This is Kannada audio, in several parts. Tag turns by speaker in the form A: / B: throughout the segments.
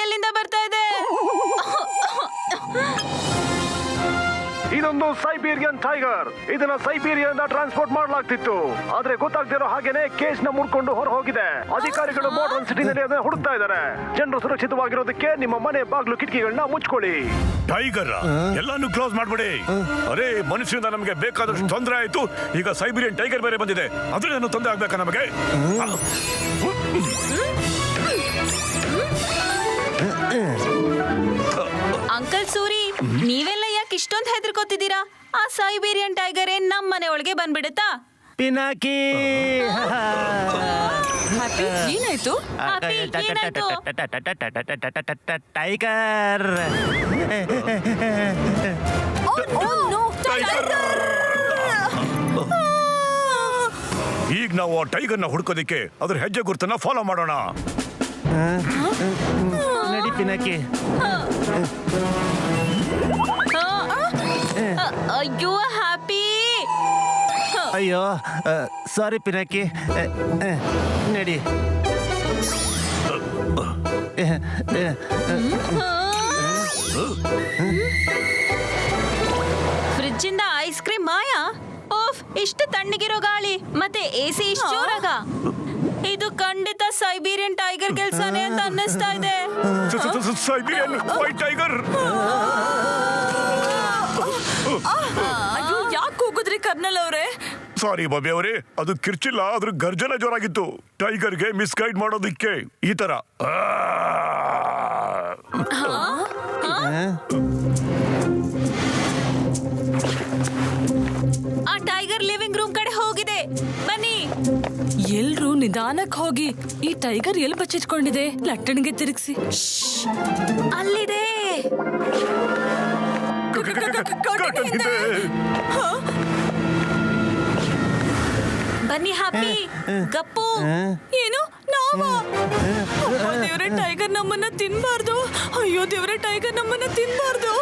A: ಎಲ್ಲಿಂದ ಬರ್ತಾ ಇದೆ.
B: ಇದೊಂದು ಸೈಬೀರಿಯನ್ ಟೈಗರ್. ಇದನ್ನ ಸೈಬೀರಿಯಿಂದ ಟ್ರಾನ್ಸ್ಪೋರ್ಟ್ ಮಾಡಲಾಗ್ತಿತ್ತು. ಆದ್ರೆ ಗೊತ್ತಾಗ್ದಿರೋ ಹಾಗೇನೆ ಕೇಸ್ನ ಮುರ್ಕೊಂಡು ಹೊರ ಹೋಗಿದೆ ಅಧಿಕಾರಿಗಳು ಮಾಡರ್ನ್ ಸಿಟಿನಲ್ಲಿ ಅದನ್ನ ಹುಡುಕ್ತಾ ಇದ್ದಾರೆ. ಜನರು ಸುರಕ್ಷಿತವಾಗಿರೋದಕ್ಕೆ ನಿಮ್ಮ ಮನೆ ಬಾಗ್ಲು ಕಿಟಕಿಗಳನ್ನ ಮುಚ್ಕೊಳ್ಳಿ.
C: ಟೈಗರ್ ಎಲ್ಲಾನು ಕ್ಲೋಸ್ ಮಾಡ್ಬಿಡಿ. ಅರೇ ಮನುಷ್ಯರಿಂದ ನಮಗೆ ಬೇಕಾದಷ್ಟು ತೊಂದರೆ ಆಯ್ತು. ಈಗ ಸೈಬೀರಿಯನ್ ಟೈಗರ್ ಬೇರೆ ಬಂದಿದೆ. ಅದ್ರಿಂದ ತೊಂದರೆ ಆಗ್ಬೇಕಾ ನಮಗೆ?
A: ಅಂಕಲ್ ಸೂರಿ ನೀವೆಲ್ಲ ಯಾಕೆ ಇಷ್ಟೊಂದು ಹೆದರ್ಕೋತಿದ್ದೀರಾ? ಆ ಸೈಬೇರಿಯನ್ ಟೈಗರ್ ಏನ್ ನಮ್ ಮನೆ ಒಳಗೆ ಬಂದ್ಬಿಡುತ್ತಾ?
D: ಪಿನಾಕಿ!
A: ಏನಾಯ್ತು? ಹ್ಯಾಪಿ ಏನಾಯ್ತು?
D: ಟೈಗರ್
C: ಈಗ ನಾವು ಆ ಟೈಗರ್ನ ಹುಡ್ಕೋದಿಕ್ಕೆ ಅದ್ರ ಹೆಜ್ಜೆ ಗುರುತನ್ನ ಫಾಲೋ ಮಾಡೋಣ.
A: ಆ ಅಯ್ಯೋ ಹ್ಯಾಪಿ.
D: ಅಯ್ಯೋ ಸಾರಿ ಪಿನಾಕಿ. ಅ, ಅ, ನಡಿ.
A: ಫ್ರಿಡ್ಜ್ ಇಂದ ಐಸ್ ಕ್ರೀಮ್ ಮಾಯಾ? ಓಫ್ ಇಷ್ಟು ತಣ್ಣಗಿರೋ ಗಾಳಿ. ಮತ್ತೆ ಎಸಿ ಇಷ್ಟು ಜೋರಾಗ? ಇದು ಖಂಡಿತ ಸೈಬೀರಿಯನ್ ಟೈಗರ್ ಕೆಲ್ಸಾನೆ ಅಂತ ಅನ್ನಿಸ್ತಾ ಇದೆ.
C: ಸೈಬೀರಿಯನ್ ವೈಟ್ ಟೈಗರ್
A: ಅಯ್ಯೋ ಯಾಕೆ ಹೋಗುದ್ರಿ ಕರ್ನಲ್ ಅವರೇ?
C: ಸಾರಿ ಬಾಬಿ ಅವರೇ ಅದು ಕಿರ್ಚಿಲ್ಲ ಅದ್ರ ಗರ್ಜನೆ ಜೋರಾಗಿತ್ತು. ಟೈಗರ್ಗೆ ಮಿಸ್ಗೈಡ್ ಮಾಡೋದಿಕ್ಕೆ ಈ ತರ. ಆ.
A: ಆ ಟೈಗರ್ ಲಿವಿಂಗ್ ರೂಮ್ ಕಡೆ ಹೋಗಿದೆ. ಬನ್ನಿ.
E: ಎಲ್ರು ನಿಧಾನಕ್ ಹೋಗಿ ಈ ಟೈಗರ್ ಎಲ್ಲಿ ಬಚ್ಚಿಟ್ಕೊಂಡಿದೆ? ಲಟ್ಟಣಿಗೆ ತಿರುಗಿಸಿ.
A: ಅಲ್ಲಿದೆ. ಬನ್ನಿ ಹ್ಯಾಪಿ ಗಪ್ಪು.
E: ಏನು? ನಾವು? ದೇವ್ರೆ ಟೈಗರ್ ನಮ್ಮನ್ನ ತಿನ್ಬಾರ್ದು. ಅಯ್ಯೋ ದೇವ್ರೆ ಟೈಗರ್ ನಮ್ಮನ್ನ ತಿನ್ಬಾರ್ದು.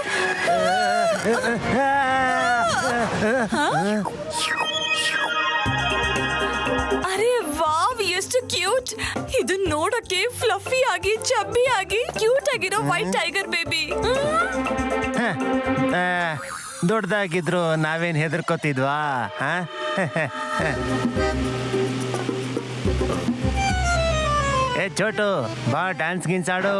E: ಕ್ಯೂಟ್ ಇದು ನೋಡಕ್ಕೆ ಫ್ಲಫಿ ಆಗಿ ಚಬ್ಬಿ ಆಗಿ ಕ್ಯೂಟ್ ಆಗಿರೋ ವೈಟ್ ಟೈಗರ್ ಬೇಬಿ
D: ದೊಡ್ಡದಾಗಿದ್ರು ನಾವೇನ್ ಹೆದರ್ಕೋತಿದ್ವಾ? ಏ ಚೋಟು ಬಾ ಡ್ಯಾನ್ಸ್ ಗಿನ್ಸ್ ಆಡು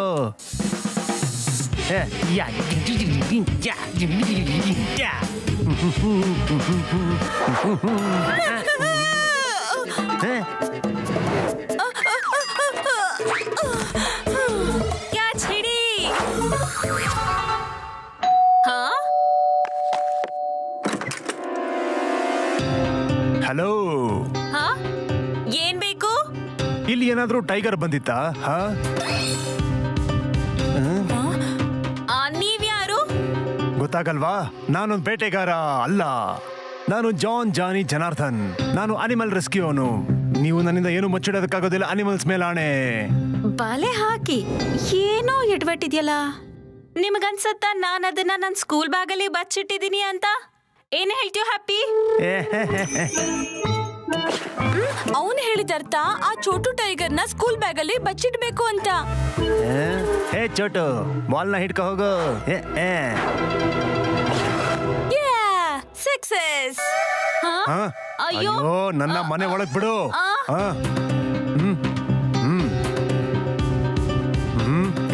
D: ಹಲೋ.
A: ಹಾ? ಏನ್ ಬೇಕು?
D: ಇಲ್ಲಿ ಏನಾದ್ರೂ ಟೈಗರ್ ಬಂದಿತ್ತಾ? ಹಾ?
A: ನೀವ್ಯಾರು?
D: ಗೊತ್ತಾಗಲ್ವಾ? ನಾನೊಂದು ಬೇಟೆಗಾರ ಅಲ್ಲ. ನಾನು ಜಾನ್ ಜಾನಿ ಜನಾರ್ದನ್. ನಾನು ಅನಿಮಲ್ ರೆಸ್ಕ್ಯೂನು ನೀವು ನನ್ನಿಂದ ಏನು ಮುಚ್ಚಿಡೋದಕ್ಕಾಗೋದಿಲ್ಲ ಅನಿಮಲ್ಸ್ ಮೇಲಾಣೆ.
A: ಬಲೆ ಹಾಕಿ. ಏನೋ ಎಡ್ವಟ್ಟಿದ್ಯಲ್ಲ ನಿಮ್ಗನ್ಸತ್ತ ನಾನು ಅದನ್ನ ನನ್ನ ಸ್ಕೂಲ್ ಬ್ಯಾಗಲ್ಲಿ ಬಚ್ಚಿಟ್ಟಿದ್ದೀನಿ ಅಂತ? ಏನ್ ಹೇಳ್ತೀವ್ ಹ್ಯಾಪಿ
E: ಅವನು ಹೇಳಿದ ಅರ್ಥ ಆ ಚೋಟು ಟೈಗರ್ನ ಸ್ಕೂಲ್ ಬ್ಯಾಗ್ ಅಲ್ಲಿ ಬಚ್ಚಿಡ್ಬೇಕು ಅಂತ.
D: ಹೇ ಚೋಟು ಚೋಟು ನ ಹಿಡ್ಕೊ ಹೋಗು. ಏ, ಏ.
E: ಸಕ್ಸೆಸ್
D: ಹಾ?
A: ಅಯ್ಯೋ.
D: ನನ್ನ ಮನೆ ಒಳಗ್ ಬಿಡು.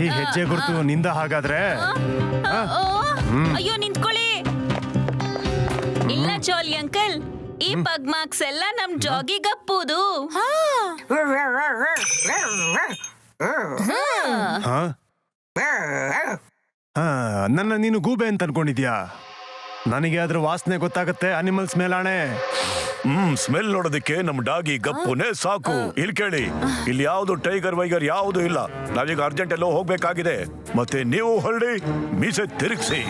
D: ಈ ಹೆಜ್ಜೆ ಗುರುತು ನಿಂದ ಹಾಗಾದ್ರೆ.
A: ಅಯ್ಯೋ ನಿಂತ್ಕೊಳ್ಳಿ. ಜೋಲಿ ಅಂಕಲ್. ಈ ಪಗ್ ಮಾರ್ಕ್ಸ್ ಎಲ್ಲ ನಮ್ ಜಾಗಿ ಗಪ್ಪುದು
D: ಹಾ? ಹಾ, ನನ್ನ ನೀನು ಗೂಬೆ ಅಂತ ಅನ್ಕೊಂಡಿದ್ಯಾ?
B: ನನಗೆ ಅದ್ರ ವಾಸನೆ ಗೊತ್ತಾಗುತ್ತೆ ಅನಿಮಲ್ಸ್ ಮೇಲಾಣೆ.
C: ಹ್ಮ್ ಸ್ಮೆಲ್ ನೋಡೋದಕ್ಕೆ ನಮ್ ಡಾಗಿ ಗಪ್ಪುನೇ ಸಾಕು. ಇಲ್ಲಿ ಕೇಳಿ ಇಲ್ಲಿ ಯಾವ್ದು ಟೈಗರ್ ವೈಗರ್ ಯಾವ್ದು ಇಲ್ಲ. ನಾವೀಗ ಅರ್ಜೆಂಟ್ ಎಲ್ಲೋ ಹೋಗ್ಬೇಕಾಗಿದೆ. ಮತ್ತೆ ನೀವು ಹೊರಡಿ ಮೀಸೆ ತಿರುಗಿಸಿ.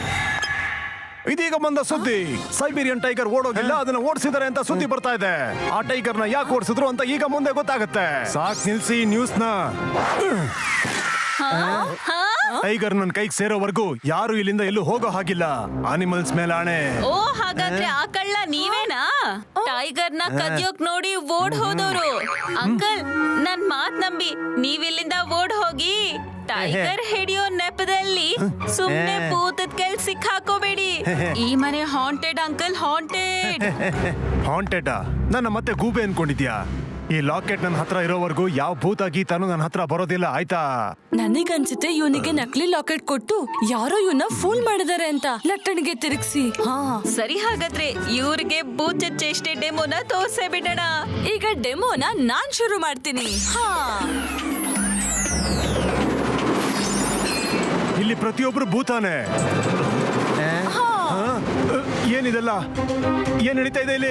B: ಇದೀಗ ಬಂದ ಸುದ್ದಿ. ಸೈಬೀರಿಯನ್ ಟೈಗರ್ ಓಡೋಗಿಲ್ಲ ಅದನ್ನ ಓಡಿಸಿದಾರೆ ಅಂತ ಸುದ್ದಿ ಬರ್ತಾ ಇದೆ. ಆ ಟೈಗರ್ನ ಯಾಕೆ ಓಡಿಸಿದ್ರು ಅಂತ ಈಗ ಮುಂದೆ ಗೊತ್ತಾಗುತ್ತೆ. ಸಾಕ್ ನಿಲ್ಸಿ ನ್ಯೂಸ್ನ ಟೈಗರ್ ನನ್ ಕೈಗೆ ಸೇರೋವರೆಗೂ ಯಾರು ಇಲ್ಲಿಂದ ಎಲ್ಲೂ ಹೋಗೋ ಹಾಗಿಲ್ಲ. ಅನಿಮಲ್ಸ್ ಮೇಲೆ ಆಣೆ.
A: ಓ ಹಾಗಾದ್ರೆ ಆ ಕಳ್ಳ ನೀವೇನಾ? ಟೈಗರ್ನ ಕದಿಯೋಕ್ ನೋಡಿ ಓಡ್ ಹೋದವ್ರು ಅಂಕಲ್ ನನ್ ಮಾತ್ ನಂಬಿ ನೀವಿಲ್ಲಿಂದ ಓಡ್ ಹೋಗಿ. ಟೈಗರ್ ಹಿಡಿಯೋ ನೆಪದಲ್ಲಿ ಸುಮ್ನೆ ಭೂತದ ಕೆಲ್ ಸಿಕ್ಕಾಕೋಬೇಡಿ. ಈ ಮನೆ ಹಾಂಟೆಡ್ ಅಂಕಲ್ ಹಾಂಟೆಡ್
B: ಹಾಂಟೆಡ್ ನನ್ನ ಮತ್ತೆ ಗೂಬೆ ಅನ್ಕೊಂಡಿದ್ಯಾ? ಈ ಲಾಕೆಟ್ ನನ್ನ ಹತ್ರ ಇರೋವರೆಗೂ ಯಾವ ಭೂತ ಗೀತಾನು ನನ್ನ ಹತ್ರ ಬರೋದಿಲ್ಲ ಆಯ್ತಾ?
E: ನನಗನ್ಸುತ್ತೆ ಇವನಿಗೆ ನಕಲಿ ಲಾಕೆಟ್ ಕೊಟ್ಟು ಯಾರೋ ಇವನ್ನ ಫೂಲ್ ಮಾಡಿದಾರೆ ಅಂತ. ಲಟ್ಟಣಿಗೆ ತಿರುಗಿಸಿ. ಹಾ.
A: ಸರಿ ಹಾಗಾದ್ರೆ ಇವ್ರಿಗೆ ಭೂತ ಚೇಷ್ಟೆ ಡೆಮೋನ ತೋರ್ಸೇ ಬಿಡೋಣ.
E: ಈಗ ಡೆಮೋನ ನಾನ್ ಶುರು ಮಾಡ್ತೀನಿ. ಹಾ.
B: ಇಲ್ಲಿ ಪ್ರತಿಯೊಬ್ರು ಭೂತಾನೆ? ಏನಿದೆಲ್ಲ? ಏನ್ ನಡೀತಾ ಇದೆ ಇಲ್ಲಿ!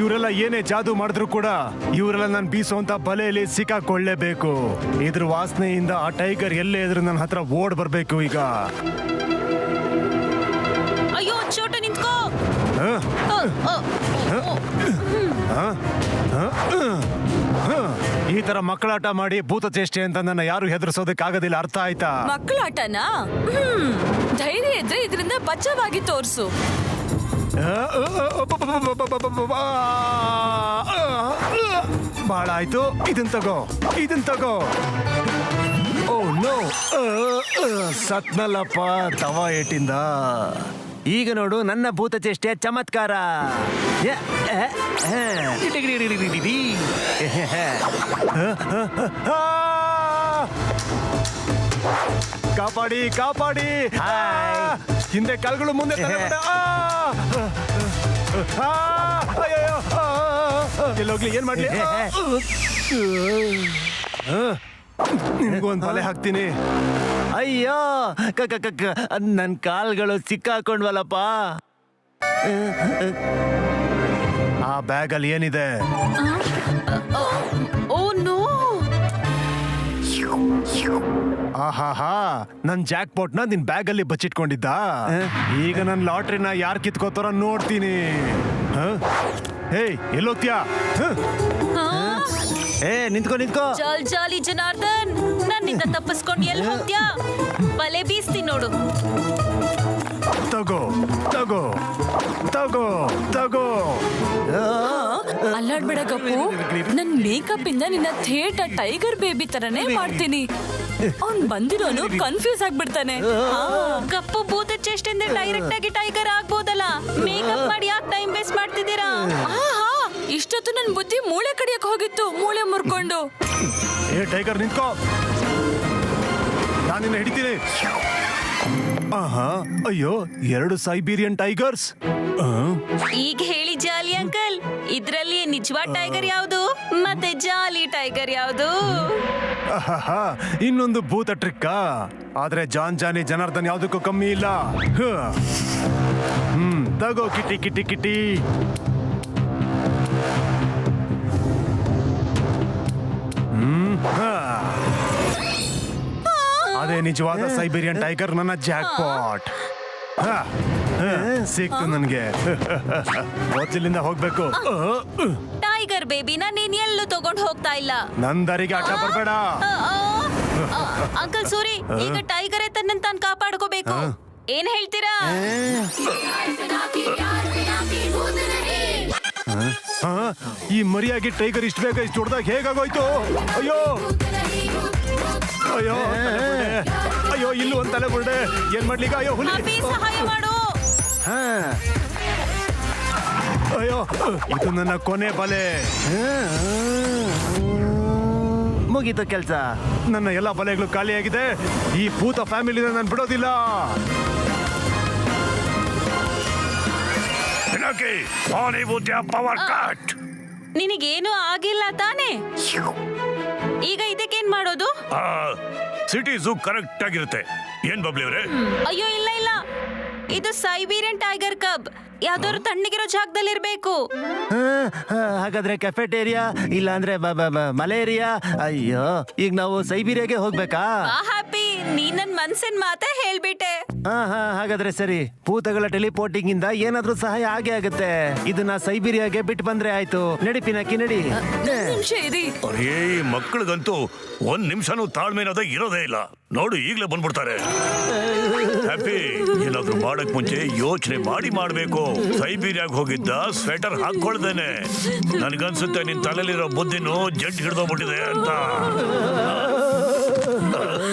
B: ಇವರೆಲ್ಲ ಏನೇ ಜಾದು ಮಾಡಿದ್ರು ಕೂಡ ಇವರೆಲ್ಲ ನಾನು ಬೀಸುವಂತ ಬಲೆಯಲ್ಲಿ ಸಿಕ್ಕಾಕೊಳ್ಳೇಬೇಕು. ಇದ್ರ ವಾಸನೆಯಿಂದ ಆ ಟೈಗರ್ ಎಲ್ಲೇ ಇದ್ರು ನನ್ನ ಹತ್ರ ಓಡ್ ಬರ್ಬೇಕು ಈಗ.
A: ಅಯ್ಯೋ ಚೋಟು ನಿಂತ್ಕೋ.
B: ಹ. ಈ ತರ ಮಕ್ಕಳಾಟ ಮಾಡಿ ಭೂತ ಚೇಷ್ಟೆ ಅಂತ ನನ್ನ ಯಾರು ಹೆದರ್ಸೋದಕ್ಕಾಗೋದಿಲ್ಲ ಅರ್ಥ ಆಯ್ತಾ
E: ಮಕ್ಕಳಾಟನಾ ಹ್ಮ್ ಧೈರ್ಯ ಇದ್ರೆ ಇದರಿಂದ ಬಚ್ಚವಾಗಿ ತೋರಿಸು
B: ಬಹಳ ಆಯ್ತು ಇದನ್ ತಗೋ ಇದನ್ ತಗೋ ಓ ನೋ ಸತ್ನಲ್ಲಪ್ಪ ತವ ಏಟಿಂದ ಈಗ ನೋಡು ನನ್ನ ಭೂತ ಚೇಷ್ಟೆ ಚಮತ್ಕಾರ! ಕಾಪಾಡಿ ಕಾಪಾಡಿ ಹಿಂದೆ ಕಲ್ಗಳು ಮುಂದೆ! ಎಲ್ಲೋಗ್ಲಿ ಏನ್ ಮಾಡ್ಲಿ ನಿನ್ಗೂ ಒಂದ್ ಬಲೆ ಹಾಕ್ತೀನಿ. ಅಯ್ಯೋ ಕಕ್ಕ ಕಕ್ಕ ನನ್ನ ಕಾಲ್ಗಳು ಸಿಕ್ಕಾಕೊಂಡ್ವಲ್ಲಪ್ಪ. ಆ ಬ್ಯಾಗಲ್ಲಿ ಏನಿದೆ?
A: Oh no.
B: ಆಹಾಹಾ ನನ್ ಜಾಕ್ ಪಾಟ್ನ ನಿನ್ ಬ್ಯಾಗ್ ಅಲ್ಲಿ ಬಚ್ಚಿಟ್ಕೊಂಡಿದ್ದ ಈಗ ನನ್ ಲಾಟ್ರಿನ ಯಾರ್ ಕಿತ್ಕೋತಾರ ನೋಡ್ತೀನಿ. ಹೇ? ಎಲ್ಲೋಗ್ತೀಯಾ? ಹ? ಏ ನಿಂತ್ಕೊ ನಿಂತ್ಕೊ.
A: ಜಾಲ್ ಜಾಲಿ ಜನಾರ್ದನ್ ನನ್ನಿಂದ ತಪ್ಪಿಸ್ಕೊಂಡು ಎಲ್ಲಿ ಹೋಗ್ತ್ಯಾ? ಬಲೆ ಬೀಸ್ತೀನಿ ನೋಡು.
B: ತಗೋ ತಗೋ ತಗೋ ತಗೋ.
E: ಅಲ್ಲಾಡ್ಬೇಡ ಗಪ್ಪು. ನನ್ ಮೇಕಪ್ ಇಂದ ನಿನ್ನ ಥೇಟ ಟೈಗರ್ ಬೇಬಿ ತರನೇ ಮಾಡ್ತೀನಿ. ಅವ್ನ್ ಬಂದಿರೋನು ಕನ್ಫ್ಯೂಸ್ ಆಗ್ಬಿಡ್ತಾನೆ. ಆ.
A: ಕಪ್ಪು ಭೂತ ಇಂದ ಡೈರೆಕ್ಟ್ ಆಗಿ ಟೈಗರ್ ಆಗ್ಬೋದಲ್ಲ? ಮೇಕಪ್ ಮಾಡಿ ಯಾಕೆ ಟೈಮ್ ವೇಸ್ಟ್ ಮಾಡ್ತಿದ್ದೀರಾ?
E: ಇಷ್ಟೊತ್ತು ನನ್ ಬುದ್ಧಿ ಮೂಳೆ ಕಡಿಯಕ್ ಹೋಗಿತ್ತು. ಮೂಳೆ ಮುರ್ಕೊಂಡು.
B: ಏ ಟೈಗರ್ ನಿಂತ್ಕೋ. ನಾನು ನಿನ್ನ ಹಿಡಿತೀನಿ. ಆಹಾ ಅಯ್ಯೋ ಎರಡು ಸೈಬೀರಿಯನ್ ಟೈಗರ್ಸ್.
A: ಈಗ ಹೇಳಿ ಜಾಲಿ ಅಂಕಲ್. ಇದ್ರಲ್ಲಿ ನಿಜವಾದ ಟೈಗರ್ ಯಾವುದು? ಮತ್ತೆ ಜಾಲಿ ಟೈಗರ್ ಯಾವುದು?
B: ಇನ್ನೊಂದು ಭೂತ ಟ್ರಿಕ್ ಆದ್ರೆ ಜಾನ್ ಜಾನಿ ಜನಾರ್ದನ್ ಯಾವುದಕ್ಕೂ ಕಮ್ಮಿ ಇಲ್ಲ. ಹ್ಮ್ ತಗೋ ಕಿಟಿ ಕಿಟಿ ಕಿಟಿ. ಅದೇ ನಿಜವಾದ ಸೈಬೇರಿಯನ್ ಟೈಗರ್ ನನ್ನ ಜಾಕ್ ಪಾಟ್ ಸಿಕ್ತು ನನ್ಗೆ. ಮೊದ್ಲಿಂದ ಹೋಗ್ಬೇಕು.
A: ಟೈಗರ್ ಬೇಬಿ ನೀನ್ ಎಲ್ಲೂ ತಗೊಂಡ್ ಹೋಗ್ತಾ ಇಲ್ಲ.
B: ನನ್ ದಾರಿಗೆ ಆಟ ಬರ್ಬೇಡ.
A: ಅಂಕಲ್ ಸೂರಿ ಈಗ ಟೈಗರ್ ತನ್ನ ತಾನು ಕಾಪಾಡ್ಕೋಬೇಕು. ಏನ್ ಹೇಳ್ತೀರಾ?
B: ಈ ಮರಿಯಾಗಿ ಟೈಗರ್ ಇಷ್ಟು ಬೇಗ ಇಷ್ಟು ಹೊಡೆದಾಗ ಹೇಗಾಗೋಯ್ತು? ಅಯ್ಯೋ! ಅಯ್ಯೋ. ಅಯ್ಯೋ ಇಲ್ಲೂ ಒಂದ್ ತಲೆ ಬುರುಡೆ ಏನ್ ಮಾಡ್ಲಿಗ ಅಯ್ಯೋ ಹುಲಿ.
A: ಅಭಿ ಸಹಾಯ ಮಾಡು.
B: ಅಯ್ಯೋ ಇದು ನನ್ನ ಕೊನೆ ಬಲೆ. ಮುಗೀತು ಕೆಲ್ಸ. ನನ್ನ ಎಲ್ಲ ಬಲೆಗಳು ಖಾಲಿಯಾಗಿದೆ. ಈ ಭೂತ ಫ್ಯಾಮಿಲಿನ ನಾನು ಬಿಡೋದಿಲ್ಲ.
C: Bonnie ವುಡ್ಯ ಪವರ್ cut.
A: ನಿನಗೇನು ಆಗಿಲ್ಲ ತಾನೇ? ಈಗ ಇದಕ್ಕೇನ್ ಮಾಡೋದು?
C: ಸಿಟಿ ಝೂ ಕರೆಕ್ಟ್ ಆಗಿರುತ್ತೆ. ಏನ್ ಬಬ್ಲಿ ಅವರೇ?
A: ಅಯ್ಯೋ ಇಲ್ಲ ಇಲ್ಲ. ಇದು ಸೈಬೀರಿಯನ್ ಟೈಗರ್ ಕಬ್ ಯಾವ್ದಾದ್ರು ತಣ್ಣಗಿರೋ ಜಾಗದಲ್ಲಿ ಇರ್ಬೇಕು
D: ಹಾಗಾದ್ರೆ ಕೆಫೆಟೇರಿಯಾ ಇಲ್ಲ ಅಂದ್ರೆ ಬ- ಬ- ಬ- ಮಲೇರಿಯಾ? ಅಯ್ಯೋ ಈಗ ನಾವು ಸೈಬೀರಿಯಾಗೆ ಹೋಗ್ಬೇಕಾ?
A: ಹ್ಯಾಪಿ ನೀ ನನ್ ಮನ್ಸಿನ ಮಾತೇ ಹೇಳ್ಬಿಟ್ಟೆ.
D: ಹಾ ಹಾ ಹಾಗಾದ್ರೆ ಸರಿ. ಭೂತಗಳ ಟೆಲಿಪೋರ್ಟಿಂಗ್ ಇಂದ ಏನಾದ್ರೂ ಸಹಾಯ ಆಗೇ ಆಗುತ್ತೆ. ಇದನ್ನ ಸೈಬೀರಿಯಾಗೆ ಬಿಟ್ಟು ಬಂದ್ರೆ ಆಯ್ತು. ನಡಿ ಪಿನಕಿ ನಡಿ.
E: ನಿಮಿಷ ಇರಿ.
C: ಅರೇ ಮಕ್ಕಳಿಗಂತೂ ಒಂದ್ ನಿಮಿಷನೂ ತಾಳ್ಮೆ ಅನ್ನೋದೇ ಇರೋದೇ ಇಲ್ಲ. ನೋಡು ಈಗ್ಲೇ ಬಂದ್ಬಿಡ್ತಾರೆ. ಹ್ಯಾಪಿ. ಏನಾದ್ರೂ ಮಾಡಕ್ ಮುಂಚೆ ಯೋಚನೆ ಮಾಡಿ ಮಾಡ್ಬೇಕು. ಸೈಬೀರಿಯಾಗ ಹೋಗಿದ್ದ ಸ್ವೆಟರ್ ಹಾಕೊಳ್ದೇನೆ ನನ್ಗನ್ಸುತ್ತೆ ನಿನ್ ತಲೆಲಿರೋ ಬುದ್ಧಿನೂ ಜಡ್ ಹಿಡ್ದೋಗ್ಬಿಟ್ಟಿದೆ ಅಂತ.